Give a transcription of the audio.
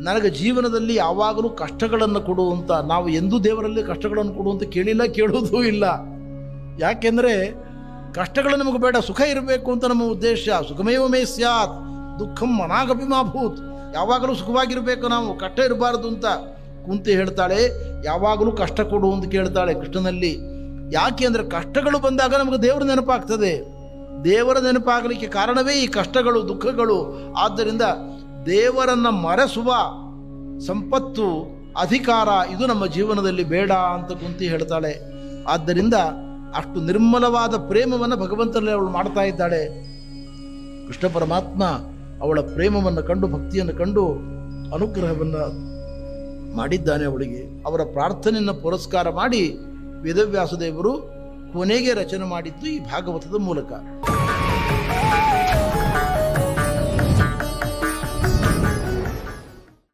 ನನಗೆ ಜೀವನದಲ್ಲಿ ಯಾವಾಗಲೂ ಕಷ್ಟಗಳನ್ನು ಕೊಡುವಂತ ನಾವು ಎಂದೂ ದೇವರಲ್ಲಿ ಕಷ್ಟಗಳನ್ನು ಕೊಡುವಂತ ಕೇಳಿಲ್ಲ, ಕೇಳೋದೂ ಇಲ್ಲ. ಯಾಕೆಂದರೆ ಕಷ್ಟಗಳು ನಮಗೆ ಬೇಡ, ಸುಖ ಇರಬೇಕು ಅಂತ ನಮ್ಮ ಉದ್ದೇಶ. ಸುಖಮೇವ ಮೇ ಸ್ಯಾತ್. ದುಃಖಂ ಮನಾಗಭಿಮಾಭೂತ್ ಯಾವಾಗಲೂ ಸುಖವಾಗಿರಬೇಕು ನಾವು, ಕಷ್ಟ ಇರಬಾರದು ಅಂತ ಕುಂತಿ ಹೇಳ್ತಾಳೆ. ಯಾವಾಗಲೂ ಕಷ್ಟ ಕೊಡು ಅಂತ ಕೇಳ್ತಾಳೆ ಕೃಷ್ಣನಲ್ಲಿ. ಯಾಕೆ ಅಂದರೆ ಕಷ್ಟಗಳು ಬಂದಾಗ ನಮಗೆ ದೇವರ ನೆನಪಾಗ್ತದೆ. ದೇವರ ನೆನಪಾಗಲಿಕ್ಕೆ ಕಾರಣವೇ ಈ ಕಷ್ಟಗಳು, ದುಃಖಗಳು. ಆದ್ದರಿಂದ ದೇವರನ್ನ ಮರೆಸುವ ಸಂಪತ್ತು, ಅಧಿಕಾರ ಇದು ನಮ್ಮ ಜೀವನದಲ್ಲಿ ಬೇಡ ಅಂತ ಕುಂತಿ ಹೇಳ್ತಾಳೆ. ಆದ್ದರಿಂದ ಅಷ್ಟು ನಿರ್ಮಲವಾದ ಪ್ರೇಮವನ್ನು ಭಗವಂತನಲ್ಲಿ ಅವಳು ಮಾಡ್ತಾ ಇದ್ದಾಳೆ. ಕೃಷ್ಣ ಪರಮಾತ್ಮ ಅವಳ ಪ್ರೇಮವನ್ನು ಕಂಡು, ಭಕ್ತಿಯನ್ನು ಕಂಡು ಅನುಗ್ರಹವನ್ನು ಮಾಡಿದ್ದಾನೆ ಅವಳಿಗೆ. ಅವರ ಪ್ರಾರ್ಥನೆಯನ್ನು ಪುರಸ್ಕಾರ ಮಾಡಿ ವೇದವ್ಯಾಸ ದೇವರು ಕೊನೆಗೆ ರಚನೆ ಮಾಡಿದ್ದು ಈ ಭಾಗವತದ ಮೂಲಕ.